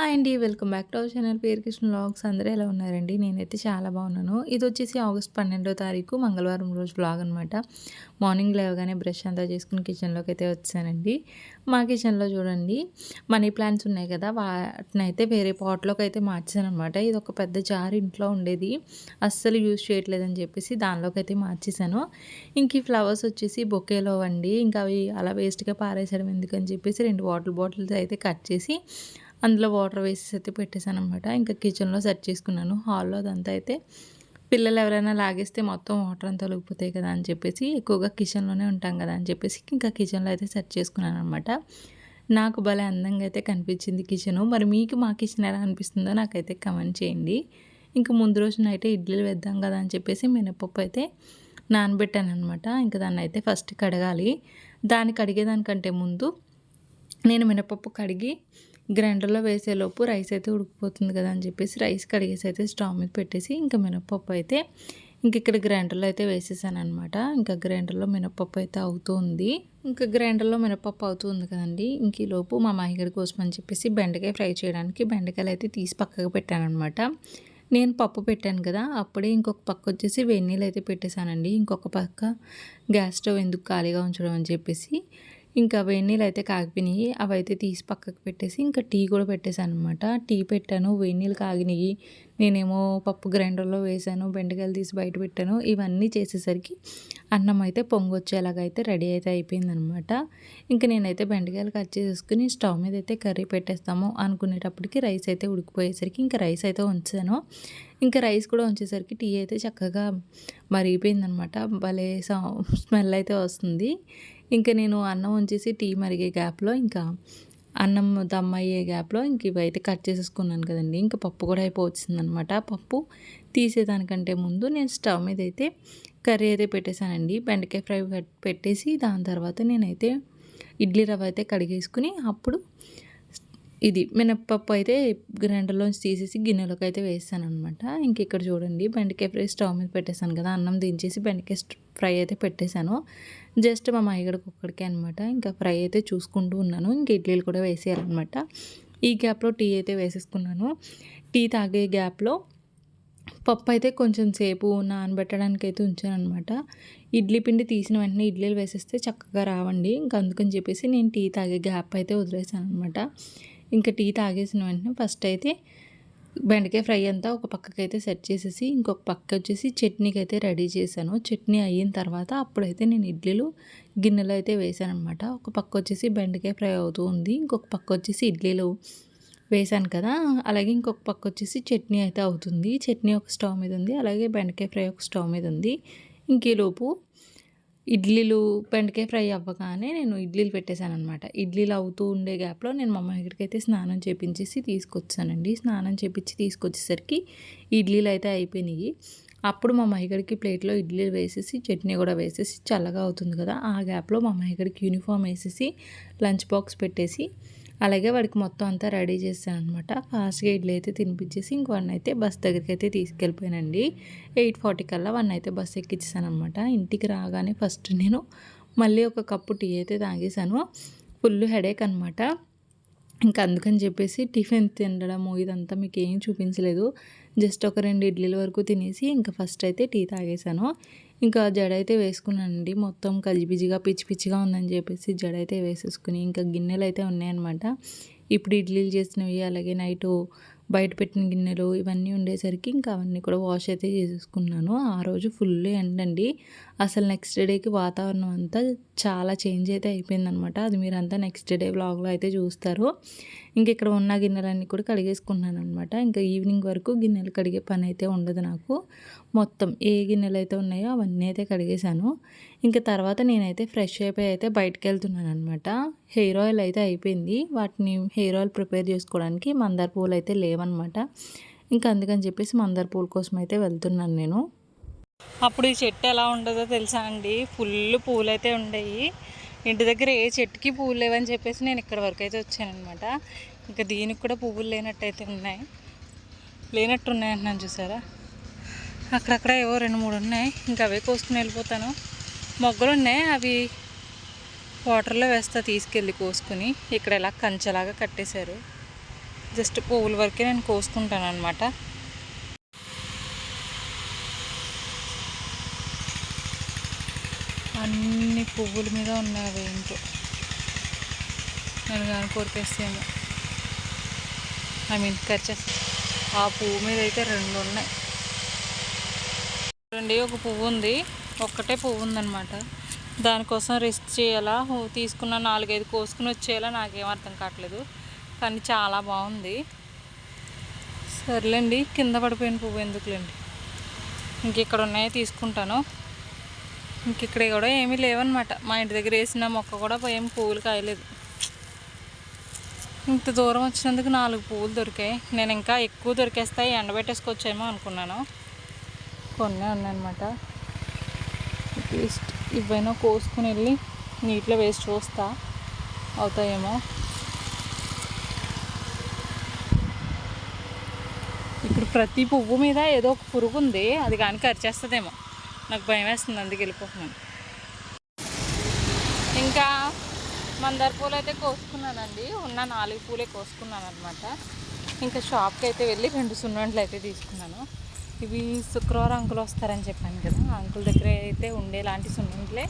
Hi అండి welcome back to our channel. పేరు Krishna vlogs అందరూ ఎలా ఉన్నారండి? నేనైతే చాలా బాగున్నాను. ఇది వచ్చేసి ఆగస్ట్ పన్నెండో తారీఖు మంగళవారం రోజు బ్లాగ్ అనమాట మార్నింగ్ లేవగానే బ్రష్ అంతా చేసుకుని కిచెన్లోకి అయితే వచ్చానండి. మా కిచెన్లో చూడండి మనీ ప్లాంట్స్ ఉన్నాయి కదా వాటిని అయితే వేరే పాట్లోకి అయితే మార్చాను అనమాట ఇది ఒక పెద్ద జార్ ఇంట్లో ఉండేది. అస్సలు యూజ్ చేయట్లేదని చెప్పేసి దానిలోకి అయితే మార్చేసాను ఇంక ఈ ఫ్లవర్స్ వచ్చేసి బొకేలో అండి ఇంకా అవి అలా వేస్ట్గా పారేసడం ఎందుకని చెప్పేసి రెండు వాటర్ బాటిల్స్ అయితే కట్ చేసి అందులో వాటర్ వేసేసి అయితే పెట్టేశాను అనమాట ఇంకా కిచెన్లో సెట్ చేసుకున్నాను. హాల్లో అదంతా అయితే పిల్లలు ఎవరైనా లాగేస్తే మొత్తం వాటర్ అంతా ఒలిగిపోతాయి కదా అని చెప్పేసి ఎక్కువగా కిచెన్లోనే ఉంటాం కదా అని చెప్పేసి ఇంకా కిచెన్లో అయితే సెట్ చేసుకున్నాను అనమాట నాకు భలే అందంగా అయితే కనిపించింది కిచెను. మరి మీకు మా కిచెన్ ఎలా అనిపిస్తుందో నాకైతే కమెంట్ చేయండి. ఇంకా ముందు రోజున అయితే ఇడ్లీలు వేద్దాం కదా అని చెప్పేసి మినపప్పు అయితే నానబెట్టాను అనమాట ఇంకా దాన్ని అయితే ఫస్ట్ కడగాలి. దాన్ని కడిగేదానికంటే ముందు నేను మినపప్పు కడిగి గ్రైండర్లో వేసేలోపు రైస్ అయితే ఉడికిపోతుంది కదా అని చెప్పేసి రైస్ కడిగేసి అయితే స్టవ్ మీద పెట్టేసి ఇంకా మినపప్పు అయితే ఇంక ఇక్కడ గ్రైండర్లో అయితే వేసేసాను అనమాట ఇంకా గ్రైండర్లో మినపప్పు అయితే అవుతుంది. ఇంకా గ్రైండర్లో మినపప్పు అవుతుంది కదండి. ఇంక ఈలోపు మా మాయగడి కోసం అని చెప్పేసి బెండకాయ ఫ్రై చేయడానికి బెండకాయలు అయితే తీసి పక్కకు పెట్టాను అనమాట నేను పప్పు పెట్టాను కదా అప్పుడే ఇంకొక పక్క వచ్చేసి వెన్నీళ్ళు అయితే పెట్టేశానండి. ఇంకొక పక్క గ్యాస్ స్టవ్ ఎందుకు ఖాళీగా ఉంచడం అని చెప్పేసి ఇంకా వేడి నీళ్ళు అయితే కాగిపోయినాయి అవి అయితే తీసి పక్కకు పెట్టేసి ఇంకా టీ కూడా పెట్టేశాను అనమాట టీ పెట్టాను వేడి నీళ్ళు కాగినాయి. నేనేమో పప్పు గ్రైండర్లో వేసాను బెండకాయలు తీసి బయట పెట్టాను. ఇవన్నీ చేసేసరికి అన్నం అయితే పొంగొచ్చేలాగైతే రెడీ అయితే అయిపోయిందనమాట ఇంకా నేనైతే బెండకాయలు కట్ చేసేసుకుని స్టవ్ మీద అయితే కర్రీ పెట్టేస్తాము అనుకునేటప్పటికి రైస్ అయితే ఉడికిపోయేసరికి ఇంకా రైస్ అయితే ఉంచాను ఇంకా రైస్ కూడా ఉంచేసరికి టీ అయితే చక్కగా మరిగిపోయిందనమాట భలే స్మెల్ అయితే వస్తుంది. ఇంకా నేను అన్నం ఉంచేసి టీ మరిగే గ్యాప్లో ఇంకా అన్నం దమ్ అయ్యే గ్యాప్లో ఇంక ఇవైతే కట్ చేసేసుకున్నాను కదండి. ఇంకా పప్పు కూడా అయిపోవచ్చింది అనమాట పప్పు తీసేదానికంటే ముందు నేను స్టవ్ మీద అయితే కర్రీ అయితే పెట్టేశానండి. బెండకాయ ఫ్రై పెట్టేసి దాని తర్వాత నేనైతే ఇడ్లీ రవ్వ అయితే కడిగేసుకుని అప్పుడు ఇది మినప్పప్పు అయితే గ్రైండర్లోంచి తీసేసి గిన్నెలోకి అయితే వేసాను అనమాట ఇంక ఇక్కడ చూడండి బెండకాయ ఫ్రై స్టవ్ మీద పెట్టేశాను కదా. అన్నం దించేసి బెండకాయ ఫ్రై అయితే పెట్టేశాను. జస్ట్ మా మాయగడికి ఒక్కడికే అనమాట ఇంకా ఫ్రై అయితే చూసుకుంటూ ఉన్నాను. ఇంకా ఇడ్లీలు కూడా వేసేయాలన్నమాట. ఈ గ్యాప్లో టీ అయితే వేసేసుకున్నాను. టీ తాగే గ్యాప్లో పప్పు అయితే కొంచెం సేపు నానబెట్టడానికి అయితే ఉంచాను అనమాట ఇడ్లీ పిండి తీసిన వెంటనే ఇడ్లీలు వేసేస్తే చక్కగా రావండి. ఇంకా అందుకని చెప్పేసి నేను టీ తాగే గ్యాప్ అయితే వదిలేసాను అనమాట ఇంకా టీ తాగేసిన వెంటనే ఫస్ట్ అయితే బెండకాయ ఫ్రై అంతా ఒక పక్కకైతే సెట్ చేసేసి ఇంకొక పక్క వచ్చేసి చట్నీకి అయితే రెడీ చేశాను. చట్నీ అయిన తర్వాత అప్పుడైతే నేను ఇడ్లీలు గిన్నెలో అయితే వేసాను అనమాట ఒక పక్క వచ్చేసి బెండకాయ ఫ్రై అవుతూ ఉంది. ఇంకొక పక్క వచ్చేసి ఇడ్లీలు వేసాను కదా. అలాగే ఇంకొక పక్క వచ్చేసి చట్నీ అయితే అవుతుంది. చట్నీ ఒక స్టవ్ మీద ఉంది. అలాగే బెండకాయ ఫ్రై ఒక స్టవ్ మీద ఉంది. ఇంకేలోపు ఇడ్లీలు బెండకాయ ఫ్రై అవ్వగానే నేను ఇడ్లీలు పెట్టేశాను అనమాట ఇడ్లీలు అవుతూ ఉండే గ్యాప్లో నేను మా దగ్గరికి అయితే స్నానం చేపించేసి తీసుకొచ్చానండి. స్నానం చేపించి తీసుకొచ్చేసరికి ఇడ్లీలు అయితే అయిపోయినాయి. అప్పుడు మా మహిగడికి ప్లేట్లో ఇడ్లీలు వేసేసి చట్నీ కూడా వేసేసి చల్లగా అవుతుంది కదా ఆ గ్యాప్లో మా మహిగడికి యూనిఫామ్ వేసేసి లంచ్ బాక్స్ పెట్టేసి అలాగే వాడికి మొత్తం అంతా రెడీ చేశాను అనమాట ఫాస్ట్గా ఇడ్లీ అయితే తినిపించేసి ఇంక వన్ అయితే బస్ దగ్గరికి అయితే తీసుకెళ్ళిపోయానండి. ఎయిట్ ఫార్టీ కల్లా వన్ అయితే బస్ ఎక్కించాను అనమాట ఇంటికి రాగానే ఫస్ట్ నేను మళ్ళీ ఒక కప్పు టీ అయితే తాగేశాను. ఫుల్ హెడేక్ అనమాట ఇంకా అందుకని చెప్పేసి టిఫిన్ తినడము ఇదంతా మీకు ఏం చూపించలేదు. జస్ట్ ఒక రెండు ఇడ్లీల వరకు తినేసి ఇంకా ఫస్ట్ అయితే టీ తాగేశాను. ఇంకా జడ అయితే వేసుకున్నానండి. మొత్తం గజిబిజిగా పిచ్చి పిచ్చిగా ఉందని చెప్పేసి జడ అయితే వేసేసుకుని ఇంకా గిన్నెలు అయితే ఉన్నాయన్నమాట. ఇప్పుడు ఇడ్లీలు చేసినవి అలాగే నైటు బయట పెట్టిన గిన్నెలు ఇవన్నీ ఉండేసరికి ఇంకా అవన్నీ కూడా వాష్ అయితే చేసేసుకున్నాను. ఆ రోజు ఫుల్ ఎండండి. అసలు నెక్స్ట్ డేకి వాతావరణం అంతా చాలా చేంజ్ అయితే అయిపోయిందనమాట. అది మీరంతా నెక్స్ట్ డే బ్లాగ్లో అయితే చూస్తారు. ఇంక ఇక్కడ ఉన్న గిన్నెలన్నీ కూడా కడిగేసుకున్నాను అనమాట ఇంకా ఈవినింగ్ వరకు గిన్నెలు కడిగే పని అయితే ఉండదు నాకు. మొత్తం ఏ గిన్నెలు అయితే ఉన్నాయో అవన్నీ అయితే కడిగేశాను. ఇంకా తర్వాత నేనైతే ఫ్రెష్ అయిపోయి అయితే బయటకు వెళ్తున్నాను అనమాట హెయిర్ ఆయిల్ అయితే అయిపోయింది. వాటిని హెయిర్ ఆయిల్ ప్రిపేర్ చేసుకోవడానికి మందార పూలు అయితే లేవన్నమాట ఇంకా అందుకని చెప్పేసి మందార పూల కోసం అయితే వెళ్తున్నాను నేను. అప్పుడు ఈ చెట్టు ఎలా ఉండదో తెలుసా అండి? ఫుల్ పూలు అయితే ఉండేవి ఇంటి దగ్గర ఏ చెట్టుకి పువ్వులు లేవని చెప్పేసి నేను ఇక్కడ వరకు అయితే వచ్చానమాట ఇంకా దీనికి కూడా పువ్వులు లేనట్టయితే ఉన్నాయి. లేనట్టు ఉన్నాయి అంటున్నాను చూసారా? అక్కడక్కడ ఏవో రెండు మూడు ఉన్నాయి. ఇంకా అవే కోసుకుని వెళ్ళిపోతాను. మొగ్గలు ఉన్నాయి. అవి వాటర్లో వేస్తా తీసుకెళ్ళి కోసుకుని ఇక్కడ ఇలా కంచెలాగా కట్టేశారు. జస్ట్ పువ్వుల వరకే నేను కోసుకుంటాను అనమాట అన్ని పువ్వుల మీద ఉన్నాయి అవి ఏంటో నేను కానీ కొరికేస్తేమో ఐ మీన్ కరిచేస్తా. ఆ పువ్వు మీద అయితే రెండు ఉన్నాయి. చూడండి ఒక పువ్వు ఉంది. ఒక్కటే పువ్వు ఉందన్నమాట. దానికోసం రిస్క్ చేయాలా? తీసుకున్న నాలుగైదు కోసుకుని వచ్చేయాలా? నాకేం అర్థం కావట్లేదు. కానీ చాలా బాగుంది. సర్లేండి కింద పడిపోయిన పువ్వు ఎందుకులేండి? ఇంక ఇక్కడ ఉన్నాయో తీసుకుంటాను. ఇంక ఇక్కడ కూడా ఏమీ లేవన్నమాట. మా ఇంటి దగ్గర వేసిన మొక్క కూడా ఏం పువ్వులు కాయలేదు. ఇంత దూరం వచ్చినందుకు నాలుగు పువ్వులు దొరికాయి. నేను ఇంకా ఎక్కువ దొరికేస్తాయి ఎండబెట్టేసుకొచ్చేమో అనుకున్నాను. కొన్ని ఉన్నాయన్నమాట. అట్లీస్ట్ ఇవైనా కోసుకుని వెళ్ళి నీటిలో వేసి చూస్తా. అవుతాయేమో. ఇప్పుడు ప్రతి పువ్వు మీద ఏదో ఒక పురుగు ఉంది. అది కానీ కరిచేస్తుందేమో. నాకు భయం వేస్తుంది అందుకు వెళ్ళిపోతున్నాను. ఇంకా మందార పూలు అయితే కోసుకున్నానండి. ఉన్న నాలుగు పూలే కోసుకున్నాను అనమాట ఇంకా షాప్కి అయితే వెళ్ళి రెండు సున్నుండలు అయితే తీసుకున్నాను. ఇవి శుక్రవారం అంకులు వస్తారని చెప్పాను కదా అంకుల్ దగ్గర అయితే ఉండేలాంటి సున్నుండలే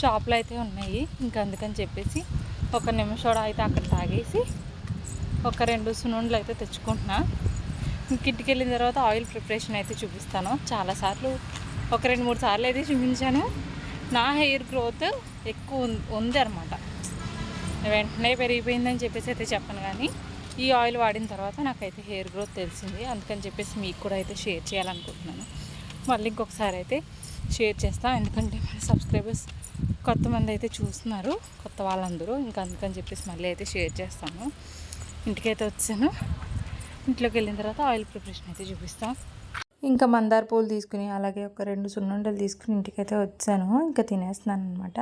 షాప్లో అయితే ఉన్నాయి. ఇంకా అందుకని చెప్పేసి ఒక నిమిషం అయితే అక్కడ తాగేసి ఒక రెండు సున్నుండలు అయితే తెచ్చుకుంటున్నా. ఇంక ఇంటికి వెళ్ళిన తర్వాత ఆయిల్ ప్రిపరేషన్ అయితే చూపిస్తాను. చాలాసార్లు ఒక రెండు మూడు సార్లు అయితే చూపించాను. నా హెయిర్ గ్రోత్ ఎక్కువ ఉం- ఉంది అనమాట వెంటనే పెరిగిపోయిందని చెప్పేసి అయితే చెప్పను కానీ ఈ ఆయిల్ వాడిన తర్వాత నాకైతే హెయిర్ గ్రోత్ తెలిసింది. అందుకని చెప్పేసి మీకు కూడా అయితే షేర్ చేయాలనుకుంటున్నాను. మళ్ళీ ఇంకొకసారి అయితే షేర్ చేస్తాను ఎందుకంటే మన సబ్స్క్రైబర్స్ కొత్త మంది అయితే చూస్తున్నారు. కొత్త వాళ్ళందరూ. ఇంకా అందుకని చెప్పేసి మళ్ళీ అయితే షేర్ చేస్తాను. ఇంటికైతే వచ్చాను. ఇంట్లోకి వెళ్ళిన తర్వాత ఆయిల్ ప్రిపరేషన్ అయితే చూపిస్తాను ఇంకా మందార పూలు తీసుకుని అలాగే ఒక రెండు సున్నుండలు తీసుకుని ఇంటికైతే వచ్చాను. ఇంకా తినేస్తున్నాను అనమాట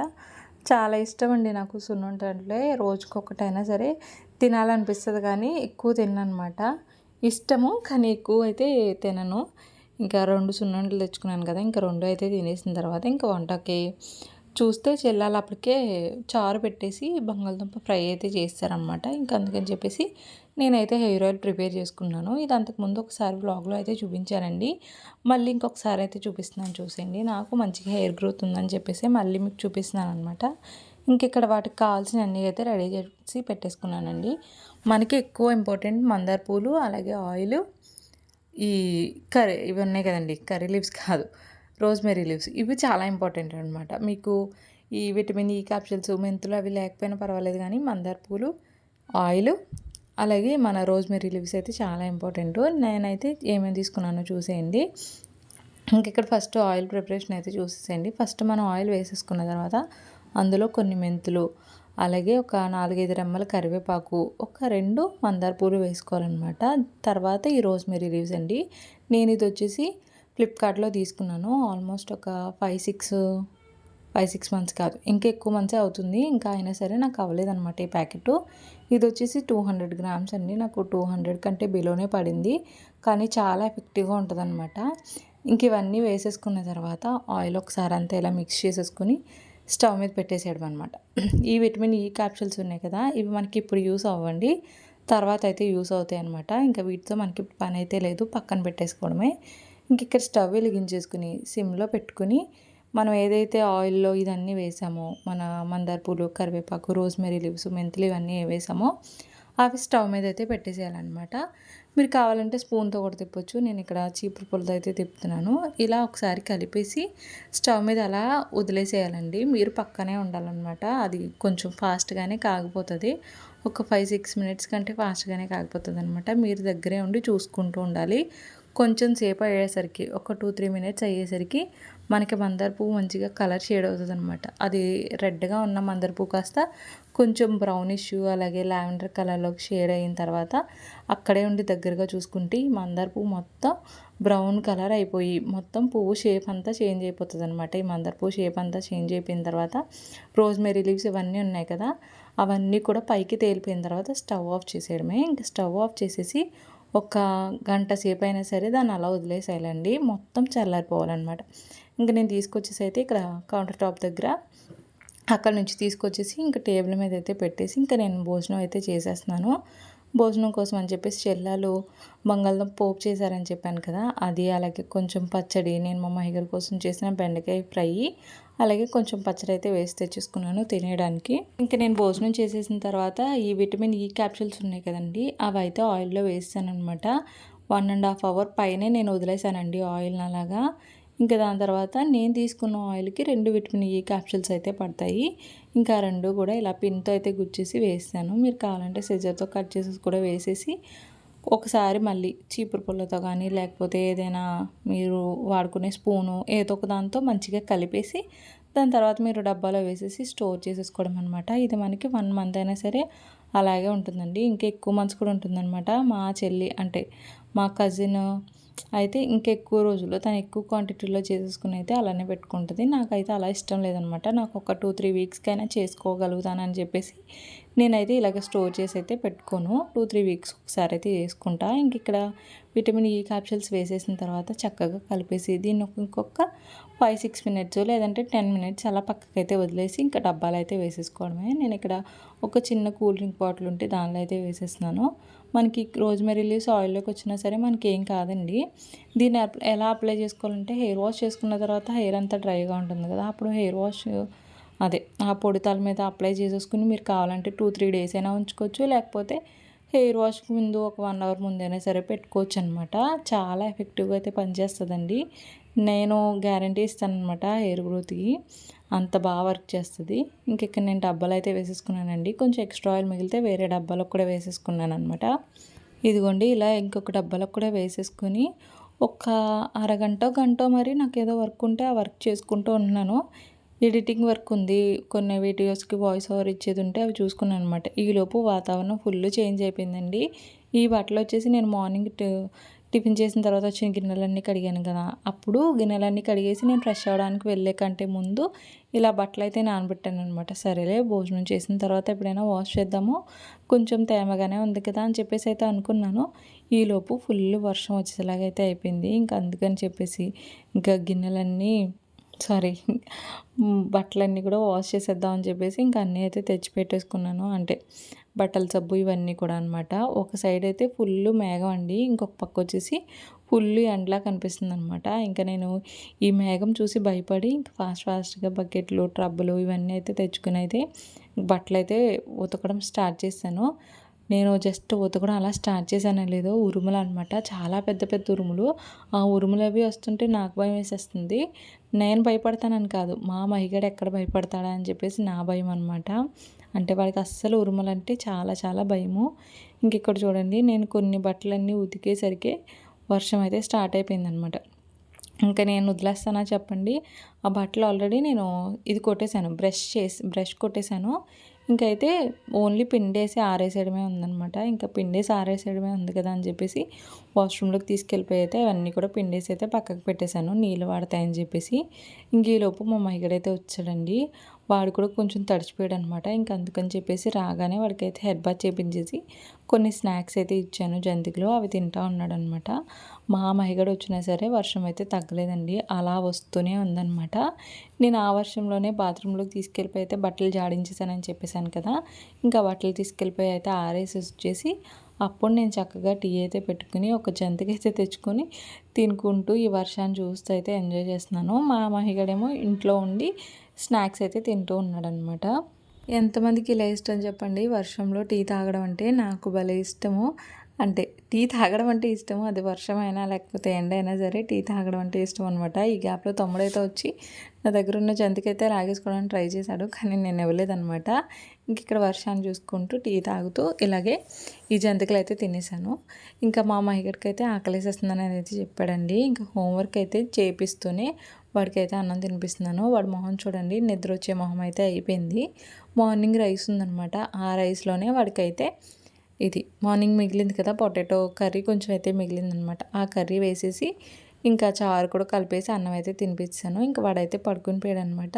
చాలా ఇష్టం అండి నాకు సున్నుండ అంటే సరే తినాలనిపిస్తుంది కానీ ఎక్కువ తిన్నమాట ఇష్టము కానీ ఎక్కువ అయితే తినను. ఇంకా రెండు సున్నుండలు తెచ్చుకున్నాను కదా ఇంకా రెండు అయితే తినేసిన తర్వాత ఇంకా వంటకి చూస్తే చెల్లాలి అప్పటికే చారు పెట్టేసి బంగాళదుంప ఫ్రై అయితే చేస్తారనమాట ఇంకా అందుకని చెప్పేసి నేనైతే హెయిర్ ఆయిల్ ప్రిపేర్ చేసుకున్నాను. ఇది అంతకుముందు ఒకసారి బ్లాగ్లో అయితే చూపించానండి. మళ్ళీ ఇంకొకసారి అయితే చూపిస్తున్నాను చూసేయండి. నాకు మంచిగా హెయిర్ గ్రోత్ ఉందని చెప్పేసి మళ్ళీ మీకు చూపిస్తున్నాను అనమాట ఇంక ఇక్కడ వాటికి కావాల్సిన అన్నీ అయితే రెడీ చేసి పెట్టేసుకున్నానండి. మనకి ఎక్కువ ఇంపార్టెంట్ మందార పూలు అలాగే ఆయిల్ ఈ కర్రీ ఇవి ఉన్నాయి కదండి. కర్రీ లీవ్స్ కాదు రోజ్మెరీ లీవ్స్. ఇవి చాలా ఇంపార్టెంట్ అనమాట మీకు ఈ విటమిన్ ఈ క్యాప్సిల్స్ మెంతులు అవి లేకపోయినా పర్వాలేదు కానీ మందార పూలు ఆయిల్ అలాగే మన రోజ్మెరీ లీవ్స్ అయితే చాలా ఇంపార్టెంట్. నేనైతే ఏమేమి తీసుకున్నానో చూసేయండి. ఇంకెక్కడ ఫస్ట్ ఆయిల్ ప్రిపరేషన్ అయితే చూసేసేయండి. ఫస్ట్ మనం ఆయిల్ వేసేసుకున్న తర్వాత అందులో కొన్ని మెంతులు అలాగే ఒక నాలుగైదు రెమ్మల కరివేపాకు ఒక రెండు మందార పూలు వేసుకోవాలన్నమాట. తర్వాత ఈ రోజ్మెరీ లీవ్స్ అండి. నేను ఇది వచ్చేసి ఫ్లిప్కార్ట్లో తీసుకున్నాను. ఆల్మోస్ట్ ఒక five six five six months కాదు. ఇంకా ఎక్కువ మంత్సే అవుతుంది. ఇంకా అయినా సరే నాకు అవ్వలేదన్నమాట ఈ ప్యాకెట్. ఇది వచ్చేసి టూ హండ్రెడ్ గ్రామ్స్ అండి. నాకు టూ హండ్రెడ్ కంటే బిలోనే పడింది. కానీ చాలా ఎఫెక్టివ్గా ఉంటుంది అనమాట ఇంక ఇవన్నీ వేసేసుకున్న తర్వాత ఆయిల్ ఒకసారి అంతా ఇలా మిక్స్ చేసేసుకుని స్టవ్ మీద పెట్టేసేయడం అనమాట ఈ విటమిన్ ఈ క్యాప్సూల్స్ ఉన్నాయి కదా ఇవి మనకి ఇప్పుడు యూస్ అవ్వండి. తర్వాత అయితే యూస్ అవుతాయి అనమాట ఇంకా వీటితో మనకి పని అయితే లేదు. పక్కన పెట్టేసుకోవడమే. ఇంక ఇక్కడ స్టవ్ వెలిగించేసుకుని సిమ్లో పెట్టుకుని మనం ఏదైతే ఆయిల్లో ఇదన్నీ వేసామో మన మందార పూలు కరివేపాకు రోజ్మెరీ లీవ్స్ మెంతులు ఇవన్నీ వేసామో అవి స్టవ్ మీద అయితే పెట్టేసేయాలన్నమాట. మీరు కావాలంటే స్పూన్తో కూడా తిప్పొచ్చు. నేను ఇక్కడ చీపురు పుల్లతో అయితే తిప్పుతున్నాను. ఇలా ఒకసారి కలిపేసి స్టవ్ మీద అలా వదిలేసేయాలండి. మీరు పక్కనే ఉండాలన్నమాట. అది కొంచెం ఫాస్ట్గానే కాగిపోతుంది. ఒక ఫైవ్ సిక్స్ మినిట్స్ కంటే ఫాస్ట్గానే కాగిపోతుంది అనమాట మీరు దగ్గరే ఉండి చూసుకుంటూ ఉండాలి. కొంచెం సేపు అయ్యేసరికి ఒక టూ త్రీ మినిట్స్ అయ్యేసరికి మనకి మందార పువ్వు మంచిగా కలర్ షేడ్ అవుతుంది అనమాట అది రెడ్గా ఉన్న మందార పువ్వు కాస్త కొంచెం బ్రౌనిష్ అలాగే లావెండర్ కలర్లోకి షేడ్ అయిన తర్వాత అక్కడే ఉండి దగ్గరగా చూసుకుంటే ఈ మందార పువ్వు మొత్తం బ్రౌన్ కలర్ అయిపోయి మొత్తం పువ్వు షేప్ అంతా చేంజ్ అయిపోతుంది అనమాట ఈ మందార పువ్వు షేప్ అంతా చేంజ్ అయిపోయిన తర్వాత రోజ్మెరీ లీవ్స్ ఇవన్నీ ఉన్నాయి కదా అవన్నీ కూడా పైకి తేలిపోయిన తర్వాత స్టవ్ ఆఫ్ చేసేయడమే. ఇంకా స్టవ్ ఆఫ్ చేసేసి ఒక గంట సేపు అయినా సరే దాన్ని అలా వదిలేసేయాలండి. మొత్తం చల్లారిపోవాలన్నమాట. ఇంకా నేను తీసుకొచ్చేసి అయితే ఇక్కడ కౌంటర్ టాప్ దగ్గర అక్కడ నుంచి తీసుకొచ్చేసి ఇంకా టేబుల్ మీద అయితే పెట్టేసి ఇంకా నేను భోజనం అయితే చేసేస్తున్నాను. భోజనం కోసం అని చెప్పేసి చెల్లాలు బంగాళదుంప పోపు చేశారని చెప్పాను కదా అది అలాగే కొంచెం పచ్చడి నేను మా మహిగర్ కోసం చేసిన బెండకాయ ఫ్రై అలాగే కొంచెం పచ్చడి అయితే వేసి తెచ్చేసుకున్నాను తినేయడానికి. ఇంకా నేను భోజనం చేసేసిన తర్వాత ఈ విటమిన్ ఈ క్యాప్సూల్స్ ఉన్నాయి కదండి అవి అయితే ఆయిల్లో వేసాను అనమాట వన్ అండ్ హాఫ్ అవర్ పైనే నేను వదిలేసానండి ఆయిల్ అలాగా. ఇంకా దాని తర్వాత నేను తీసుకున్న ఆయిల్కి రెండు విటమిన్ ఈ క్యాప్సూల్స్ అయితే పడతాయి. ఇంకా రెండు కూడా ఇలా పిన్తో అయితే గుచ్చేసి వేసాను. మీరు కావాలంటే సిజర్తో కట్ చేసేసి కూడా వేసేసి ఒకసారి మళ్ళీ చీపురు పుల్లతో కానీ లేకపోతే ఏదైనా మీరు వాడుకునే స్పూను ఏదో ఒక దాంతో మంచిగా కలిపేసి దాని తర్వాత మీరు డబ్బాలో వేసేసి స్టోర్ చేసేసుకోవడం అనమాట ఇది మనకి వన్ మంత్ అయినా సరే అలాగే ఉంటుందండి. ఇంకా ఎక్కువ మంత్స్ కూడా ఉంటుందన్నమాట. మా చెల్లి అంటే మా కజిన్ అయితే ఇంకా ఎక్కువ రోజుల్లో తను ఎక్కువ క్వాంటిటీలో చేసేసుకుని అయితే అలానే పెట్టుకుంటుంది. నాకైతే అలా ఇష్టం లేదనమాట. నాకు ఒక టూ త్రీ వీక్స్కైనా చేసుకోగలుగుతానని చెప్పేసి నేనైతే ఇలాగ స్టోర్ చేసి అయితే పెట్టుకోను. టూ త్రీ వీక్స్ ఒకసారి అయితే చేసుకుంటా. ఇంక ఇక్కడ విటమిన్ ఈ క్యాప్సూల్స్ వేసేసిన తర్వాత చక్కగా కలిపేసి దీన్ని ఇంకొక ఫైవ్ సిక్స్ మినిట్స్ లేదంటే టెన్ మినిట్స్ అలా పక్కకైతే వదిలేసి ఇంకా డబ్బాలు అయితే వేసేసుకోవడమే. నేను ఇక్కడ ఒక చిన్న కూల్ డ్రింక్ బాటిల్ ఉంటే దానిలో అయితే వేసేస్తున్నాను. మనకి రోజ్మెరీ లీవ్స్ ఆయిల్లోకి వచ్చినా సరే మనకి ఏం కాదండి. దీన్ని ఎలా అప్లై చేసుకోవాలంటే హెయిర్ వాష్ చేసుకున్న తర్వాత హెయిర్ అంతా డ్రైగా ఉంటుంది కదా అప్పుడు హెయిర్ వాష్ అదే ఆ పొడి తల మీద అప్లై చేసేసుకుని మీరు కావాలంటే టూ త్రీ డేస్ అయినా ఉంచుకోవచ్చు లేకపోతే హెయిర్ వాష్కి ముందు ఒక వన్ అవర్ ముందైనా సరే పెట్టుకోవచ్చు అనమాట చాలా ఎఫెక్టివ్గా అయితే పనిచేస్తుందండి. నేను గ్యారంటీ ఇస్తాను అనమాట హెయిర్ గ్రోత్కి అంత బాగా వర్క్ చేస్తుంది. ఇంకెక్కడ నేను డబ్బాలు అయితే వేసేసుకున్నానండి. కొంచెం ఎక్స్ట్రా ఆయిల్ మిగిలితే వేరే డబ్బాలకు కూడా వేసేసుకున్నాను అనమాట ఇదిగోండి ఇలా ఇంకొక డబ్బాలకు కూడా వేసేసుకొని ఒక అరగంట గంట మరి నాకు ఏదో వర్క్ ఉంటే ఆ వర్క్ చేసుకుంటూ ఉన్నాను. ఎడిటింగ్ వర్క్ ఉంది. కొన్ని వీడియోస్కి వాయిస్ ఓవర్ ఇచ్చేది ఉంటే అవి చూసుకున్నాను అనమాట ఈలోపు వాతావరణం ఫుల్ చేంజ్ అయిపోయిందండి. ఈ బట్టలు వచ్చేసి నేను మార్నింగ్ టిఫిన్ చేసిన తర్వాత వచ్చిన గిన్నెలన్నీ కడిగాను కదా. అప్పుడు గిన్నెలన్నీ కడిగేసి నేను ఫ్రెష్ అవ్వడానికి వెళ్ళే కంటే ముందు ఇలా బట్టలు అయితే నానబెట్టాను అనమాట సరేలే భోజనం చేసిన తర్వాత ఎప్పుడైనా వాష్ చేద్దాము కొంచెం తేమగానే ఉంది కదా అని చెప్పేసి అయితే అనుకున్నాను. ఈలోపు ఫుల్ వర్షం వచ్చేలాగైతే అయిపోయింది. ఇంకా అందుకని చెప్పేసి ఇంకా గిన్నెలన్నీ సారీ బట్టలన్నీ కూడా వాష్ చేసేద్దాం అని చెప్పేసి ఇంకా అన్నీ అయితే తెచ్చి పెట్టేసుకున్నాను అంటే బట్టల సబ్బు ఇవన్నీ కూడా అనమాట ఒక సైడ్ అయితే ఫుల్ మేఘం అండి ఇంకొక పక్క వచ్చేసి ఫుల్ ఎండలా కనిపిస్తుంది అనమాట ఇంకా నేను ఈ మేఘం చూసి భయపడి ఇంకా ఫాస్ట్ ఫాస్ట్గా బకెట్లు ట్రబ్బులు ఇవన్నీ అయితే తెచ్చుకుని అయితే బట్టలు అయితే ఉతకడం స్టార్ట్ చేశాను. నేను జస్ట్ ఉతకడం అలా స్టార్ట్ చేశాను లేదో ఉరుములు అనమాట చాలా పెద్ద పెద్ద ఉరుములు. ఆ ఉరుములు అవి వస్తుంటే నాకు భయం వేసేస్తుంది. నేను భయపడతానని కాదు మా మహిగడ ఎక్కడ భయపడతాడా అని చెప్పేసి నా భయం అనమాట అంటే వాడికి అస్సలు ఉరుములంటే చాలా చాలా భయము. ఇంక ఇక్కడ చూడండి నేను కొన్ని బట్టలన్నీ ఉతికేసరికి వర్షం అయితే స్టార్ట్ అయిపోయిందనమాట ఇంకా నేను వదిలేస్తానా చెప్పండి? ఆ బట్టలు ఆల్రెడీ నేను ఇది కొట్టేశాను బ్రష్ చేసి బ్రష్ కొట్టేశాను. ఇంకైతే ఓన్లీ పిండేసి ఆరేసేయడమే ఉందనమాట ఇంకా పిండేసి ఆరేసేయడమే ఉంది కదా అని చెప్పేసి వాష్రూమ్లోకి తీసుకెళ్ళిపోయి అయితే అవన్నీ కూడా పిండేసి అయితే పక్కకు పెట్టేశాను. నీళ్ళు వాడతాయని చెప్పేసి. ఇంక ఈలోపు మా మహిగడైతే వచ్చాడండి. వాడు కూడా కొంచెం తడిచిపోయాడు అనమాట ఇంకా అందుకని చెప్పేసి రాగానే వాడికైతే హెడ్ బాత్ చేపించేసి కొన్ని స్నాక్స్ అయితే ఇచ్చాను జంతికలు అవి తింటా ఉన్నాడు అనమాట మా మహిగడ వచ్చినా సరే వర్షం అయితే తగ్గలేదండి. అలా వస్తూనే ఉందన్నమాట నేను ఆ వర్షంలోనే బాత్రూంలోకి తీసుకెళ్ళిపోయి అయితే బట్టలు జాడించేసానని చెప్పేశాను కదా. ఇంకా బట్టలు తీసుకెళ్ళిపోయి అయితే ఆరేసి వచ్చేసి అప్పుడు నేను చక్కగా టీ అయితే పెట్టుకుని ఒక జంతికైతే తెచ్చుకొని తినుకుంటూ ఈ వర్షాన్ని చూస్తూ అయితే ఎంజాయ్ చేస్తున్నాను. మా మహిగడేమో ఇంట్లో ఉండి స్నాక్స్ అయితే తింటూ ఉన్నాడనమాట. ఎంతమందికి ఇలా ఇష్టం చెప్పండి? వర్షంలో టీ తాగడం అంటే నాకు భలే ఇష్టము. అంటే టీ తాగడం అంటే ఇష్టము. అది వర్షమైనా లేకపోతే ఎండ అయినా సరే టీ తాగడం అంటే ఇష్టం అనమాట ఈ గ్యాప్లో తమ్ముడైతే వచ్చి నా దగ్గర ఉన్న జంతికైతే రాగేసుకోవడానికి ట్రై చేశాడు. కానీ నేను ఇవ్వలేదనమాట. ఇంక ఇక్కడ వర్షాన్ని చూసుకుంటూ టీ తాగుతూ ఇలాగే ఈ జంతికలు అయితే తినేసాను ఇంకా మా మహిగడికి అయితే ఆకలేసేస్తుందని అయితే చెప్పాడండి. ఇంకా హోంవర్క్ అయితే చేపిస్తూనే వాడికైతే అన్నం తినిపిస్తున్నాను. వాడి మొహం చూడండి నిద్ర వచ్చే మొహం అయితే అయిపోయింది. మార్నింగ్ రైస్ ఉందనమాట ఆ రైస్లోనే వాడికైతే ఇది మార్నింగ్ మిగిలింది కదా పొటాటో కర్రీ కొంచెం అయితే మిగిలిందనమాట ఆ కర్రీ వేసేసి ఇంకా చారు కూడా కలిపేసి అన్నం అయితే తినిపించాను ఇంకా వాడైతే పడుకుని పోయాడు అనమాట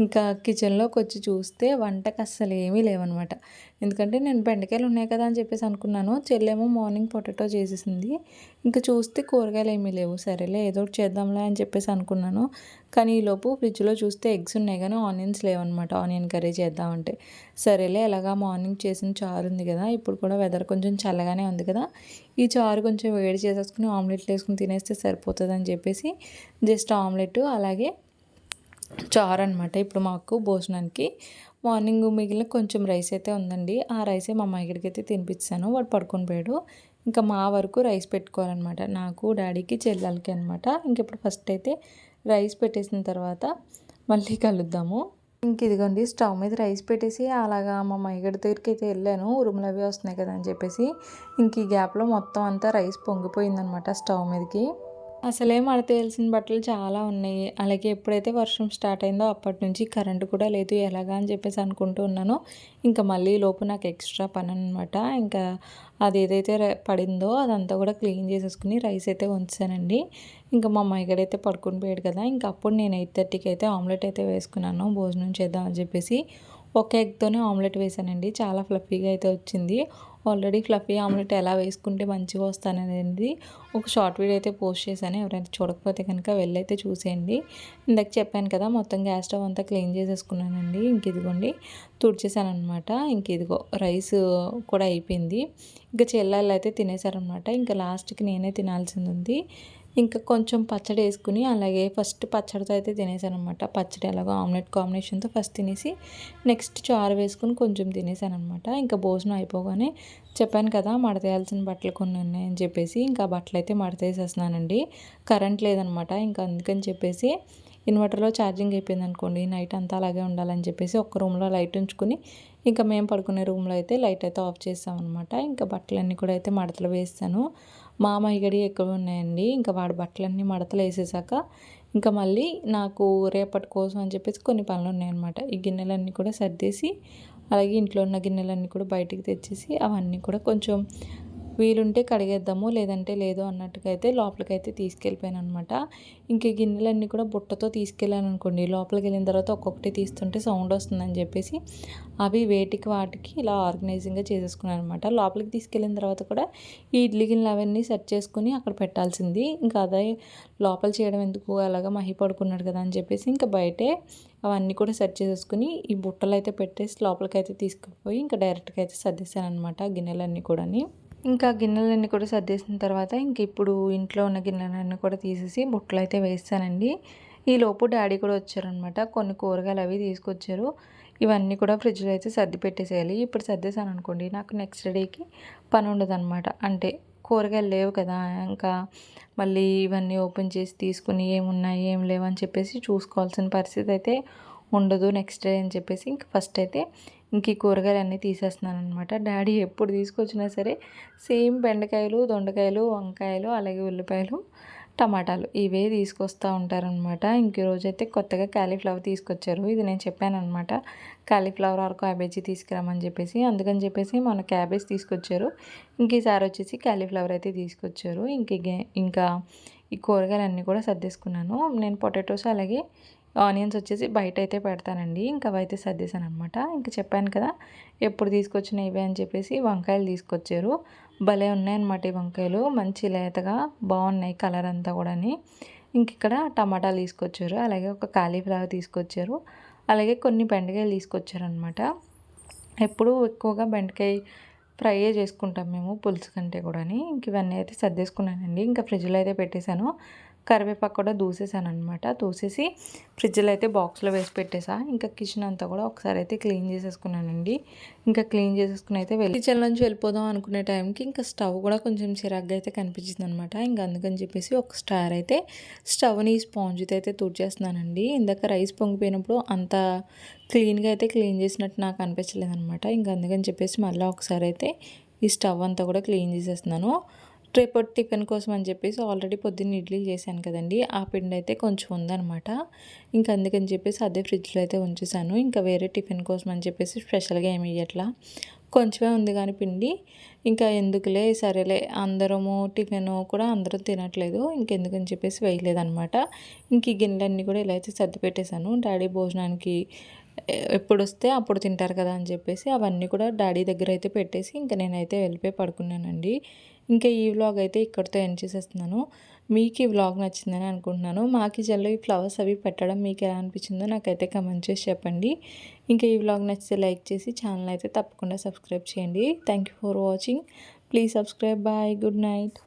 ఇంకా కిచెన్లోకి వచ్చి చూస్తే వంటకి అస్సలు ఏమీ లేవనమాట ఎందుకంటే నేను బెండకాయలు ఉన్నాయి కదా అని చెప్పేసి అనుకున్నాను. చెల్లేమో మార్నింగ్ పొటాటో చేసేసింది. ఇంకా చూస్తే కూరగాయలు ఏమీ లేవు. సరేలే ఏదో ఒకటి చేద్దాంలే అని చెప్పేసి అనుకున్నాను. కానీ ఈలోపు ఫ్రిడ్జ్లో చూస్తే ఎగ్స్ ఉన్నాయి కానీ ఆనియన్స్ లేవన్నమాట. ఆనియన్ కర్రీ చేద్దామంటే. సరేలే ఎలాగా మార్నింగ్ చేసిన చారు ఉంది కదా ఇప్పుడు కూడా వెదర్ కొంచెం చల్లగానే ఉంది కదా ఈ చారు కొంచెం వేడి చేసేసుకుని ఆమ్లెట్లు వేసుకుని తినేస్తే సరిపోతుంది అని చెప్పేసి జస్ట్ ఆమ్లెట్ అలాగే చారు అనమాట ఇప్పుడు మాకు భోజనానికి మార్నింగ్ మిగిలిన కొంచెం రైస్ అయితే ఉందండి. ఆ రైసే మా అమ్మాయికి అయితే తినిపించాను వాడు పడుకొని పోయాడు. ఇంకా మా వరకు రైస్ పెట్టుకోవాలన్నమాట. నాకు డాడీకి చెల్లెలకి అనమాట ఇంక ఇప్పుడు ఫస్ట్ అయితే రైస్ పెట్టేసిన తర్వాత మళ్ళీ కలుద్దాము. ఇంక ఇదిగోండి స్టవ్ మీద రైస్ పెట్టేసి అలాగా మా మైగడి దగ్గరికి అయితే వెళ్ళాను. ఉరుములు అవి వస్తున్నాయి కదా అని చెప్పేసి. ఇంక ఈ గ్యాప్లో మొత్తం అంతా రైస్ పొంగిపోయిందనమాట స్టవ్ మీదకి. అసలే మడతేయాల్సిన బట్టలు చాలా ఉన్నాయి. అలాగే ఎప్పుడైతే వర్షం స్టార్ట్ అయిందో అప్పటి నుంచి కరెంటు కూడా లేదు. ఎలాగా అని చెప్పేసి అనుకుంటూ ఉన్నాను. ఇంకా మళ్ళీ లోపు నాకు ఎక్స్ట్రా పని అనమాట ఇంకా అది ఏదైతే పడిందో అదంతా కూడా క్లీన్ చేసేసుకుని రైస్ అయితే ఉంచానండి ఇంకా మా అమ్మాయి అయితే పడుకుని పోయాడు కదా ఇంకా అప్పుడు నేను ఎయిట్ థర్టీకి అయితే ఆమ్లెట్ అయితే వేసుకున్నాను. భోజనం చేద్దాం అని చెప్పేసి ఒక ఎగ్తోనే ఆమ్లెట్ వేసానండి. చాలా ఫ్లఫీగా అయితే వచ్చింది. ఆల్రెడీ ఫ్లఫీ ఆమ్లెట్ ఎలా వేసుకుంటే మంచిగా వస్తాననేది ఒక షార్ట్ వీడియో అయితే పోస్ట్ చేశాను. ఎవరైనా చూడకపోతే కనుక వెళ్ళైతే చూసేయండి. ఇందాక చెప్పాను కదా మొత్తం గ్యాస్ స్టవ్ అంతా క్లీన్ చేసేసుకున్నానండి. ఇంక ఇదిగోండి తుడిచేసాను అనమాట ఇంక ఇదిగో రైస్ కూడా అయిపోయింది. ఇంకా చెల్లెళ్ళు అయితే తినేసారనమాట ఇంకా లాస్ట్కి నేనే తినాల్సింది ఉంది. ఇంకా కొంచెం పచ్చడి వేసుకుని అలాగే ఫస్ట్ పచ్చడితో అయితే తినేసాను అనమాట పచ్చడి అలాగో ఆమ్లెట్ కాంబినేషన్తో ఫస్ట్ తినేసి నెక్స్ట్ చారు వేసుకుని కొంచెం తినేసాను అనమాట ఇంకా భోజనం అయిపోగానే చెప్పాను కదా మడతేయాల్సిన బట్టలు కొన్ని ఉన్నాయని చెప్పేసి ఇంకా బట్టలు అయితే మడతేసేస్తున్నానండి. కరెంట్ లేదనమాట ఇంకా అందుకని చెప్పేసి ఇన్వర్టర్లో ఛార్జింగ్ అయిపోయింది అనుకోండి నైట్ అంతా అలాగే ఉండాలని చెప్పేసి ఒక్క రూమ్లో లైట్ ఉంచుకుని ఇంకా మేము పడుకునే రూమ్లో అయితే లైట్ అయితే ఆఫ్ చేస్తామన్నమాట. ఇంకా బట్టలన్నీ కూడా అయితే మడతలు వేస్తాను. మా గడి ఎక్కువ ఉన్నాయండి? ఇంకా వాడి బట్టలన్నీ మడతలు వేసేసాక ఇంకా మళ్ళీ నాకు రేపటి కోసం అని చెప్పేసి కొన్ని పనులు ఉన్నాయన్నమాట. ఈ గిన్నెలన్నీ కూడా సర్దేసి అలాగే ఇంట్లో ఉన్న గిన్నెలన్నీ కూడా బయటికి తెచ్చేసి అవన్నీ కూడా కొంచెం వీలుంటే కడిగేద్దాము లేదంటే లేదు అన్నట్టుగా అయితే లోపలికైతే తీసుకెళ్ళిపోయాను అనమాట ఇంక గిన్నెలన్నీ కూడా బుట్టతో తీసుకెళ్ళాను అనుకోండి లోపలికి వెళ్ళిన తర్వాత ఒక్కొక్కటి తీస్తుంటే సౌండ్ వస్తుందని చెప్పేసి అవి వేటికి వాటికి ఇలా ఆర్గనైజింగ్గా చేసేసుకున్నాను అనమాట లోపలికి తీసుకెళ్ళిన తర్వాత కూడా ఈ ఇడ్లీ గిన్నెలు అవన్నీ సెట్ చేసుకుని అక్కడ పెట్టాల్సింది. ఇంకా అదే లోపల చేయడం ఎందుకు అలాగా మహి పడుకున్నాడు కదా అని చెప్పేసి ఇంకా బయటే అవన్నీ కూడా సెట్ చేసేసుకుని ఈ బుట్టలు అయితే పెట్టేసి లోపలికి అయితే తీసుకుపోయి ఇంకా డైరెక్ట్గా అయితే సర్దేశాను అనమాట గిన్నెలన్నీ కూడా ఇంకా గిన్నెలన్నీ కూడా సర్దేసిన తర్వాత ఇంక ఇప్పుడు ఇంట్లో ఉన్న గిన్నెలన్నీ కూడా తీసేసి బుట్టలు అయితే వేస్తానండి. ఈ లోపు డాడీ కూడా వచ్చారనమాట కొన్ని కూరగాయలు అవి తీసుకొచ్చారు. ఇవన్నీ కూడా ఫ్రిడ్జ్లో అయితే సర్ది పెట్టేసేయాలి. ఇప్పుడు సర్దేశాను అనుకోండి నాకు నెక్స్ట్ డేకి పని ఉండదన్నమాట. అంటే కూరగాయలు లేవు కదా ఇంకా మళ్ళీ ఇవన్నీ ఓపెన్ చేసి తీసుకుని ఏమున్నాయి ఏం లేవు అని చెప్పేసి చూసుకోవాల్సిన పరిస్థితి అయితే ఉండదు నెక్స్ట్ డే అని చెప్పేసి ఇంక ఫస్ట్ అయితే ఇంక ఈ కూరగాయలు అన్నీ తీసేస్తున్నాను అనమాట డాడీ ఎప్పుడు తీసుకొచ్చినా సరే సేమ్ బెండకాయలు దొండకాయలు వంకాయలు అలాగే ఉల్లిపాయలు టమాటాలు ఇవే తీసుకొస్తూ ఉంటారనమాట ఇంక రోజైతే కొత్తగా క్యాలీఫ్లవర్ తీసుకొచ్చారు. ఇది నేను చెప్పాను అనమాట క్యాలీఫ్లవర్ ఆర్ క్యాబేజీ తీసుకురామని చెప్పేసి. అందుకని చెప్పేసి మన క్యాబేజ్ తీసుకొచ్చారు. ఇంక ఈసారి వచ్చేసి క్యాలీఫ్లవర్ అయితే తీసుకొచ్చారు. ఇంక ఇంకా ఈ కూరగాయలు అన్నీ కూడా సర్దేసుకున్నాను. నేను పొటాటోస్ అలాగే ఆనియన్స్ వచ్చేసి బయట అయితే పెడతానండి. ఇంకా అవైతే సర్దేశాను అనమాట ఇంకా చెప్పాను కదా ఎప్పుడు తీసుకొచ్చిన ఇవే అని చెప్పేసి వంకాయలు తీసుకొచ్చారు. భలే ఉన్నాయన్నమాట ఈ వంకాయలు. మంచి లేతగా బాగున్నాయి కలర్ అంతా కూడాని. ఇంక ఇక్కడ టమాటాలు తీసుకొచ్చారు. అలాగే ఒక కాలీఫ్లవర్ తీసుకొచ్చారు. అలాగే కొన్ని బెండకాయలు తీసుకొచ్చారనమాట ఎప్పుడు ఎక్కువగా బెండకాయ ఫ్రై చేసుకుంటాం మేము పులుసు కంటే కూడా ఇంక ఇవన్నీ అయితే సర్దేసుకున్నానండి. ఇంకా ఫ్రిడ్జ్లో అయితే పెట్టేశాను. కరివేపాకు కూడా దూసేసాను అనమాట దూసేసి ఫ్రిడ్జ్లో అయితే బాక్స్లో వేసి పెట్టేసా. ఇంకా కిచెన్ అంతా కూడా ఒకసారి అయితే క్లీన్ చేసేసుకున్నానండి. ఇంకా క్లీన్ చేసేసుకుని అయితే వెళ్ళి కిచెన్ నుంచి వెళ్ళిపోదాం అనుకునే టైంకి ఇంకా స్టవ్ కూడా కొంచెం చిరాగ్గా అయితే కనిపించింది అనమాట ఇంకా అందుకని చెప్పేసి ఒక స్టార్ అయితే స్టవ్ని స్పాంజ్తో అయితే తుడిచేస్తున్నానండి. ఇందాక రైస్ పొంగిపోయినప్పుడు అంత క్లీన్గా అయితే క్లీన్ చేసినట్టు నాకు అనిపించలేదు అనమాట ఇంకా అందుకని చెప్పేసి మళ్ళీ ఒకసారి అయితే ఈ స్టవ్ అంతా కూడా క్లీన్ చేసేస్తున్నాను. రేపటి టిఫిన్ కోసం అని చెప్పేసి ఆల్రెడీ పొద్దున్న ఇడ్లీలు చేశాను కదండి. ఆ పిండి అయితే కొంచెం ఉందనమాట ఇంకా అందుకని చెప్పేసి అదే ఫ్రిడ్జ్లో అయితే ఉంచేసాను ఇంకా వేరే టిఫిన్ కోసం అని చెప్పేసి స్పెషల్గా ఏమి ఇవ్వట్లా కొంచెమే ఉంది కానీ పిండి. ఇంకా ఎందుకులే సరేలే అందరము టిఫిన్ కూడా అందరూ తినట్లేదు. ఇంకెందుకని చెప్పేసి వేయలేదనమాట ఇంక ఈ గిన్నెలన్నీ కూడా ఇలా అయితే సర్ది పెట్టేశాను డాడీ భోజనానికి ఎప్పుడు వస్తే అప్పుడు తింటారు కదా అని చెప్పేసి అవన్నీ కూడా డాడీ దగ్గర అయితే పెట్టేసి ఇంకా నేనైతే వెళ్ళిపోయి పడుకున్నానండి. ఇంకా ఈ వ్లాగ్ అయితే ఇక్కడితో ఎండ్ చేసేస్తున్నాను. మీకు ఈ వ్లాగ్ నచ్చిందని అనుకుంటున్నాను. మా కిచెన్లో ఈ ఫ్లవర్స్ అవి పెట్టడం మీకు ఎలా అనిపించిందో నాకైతే కమెంట్ చేసి చెప్పండి. ఇంకా ఈ వ్లాగ్ నచ్చితే లైక్ చేసి ఛానల్ అయితే తప్పకుండా సబ్స్క్రైబ్ చేయండి. Thank you for watching please subscribe bye good night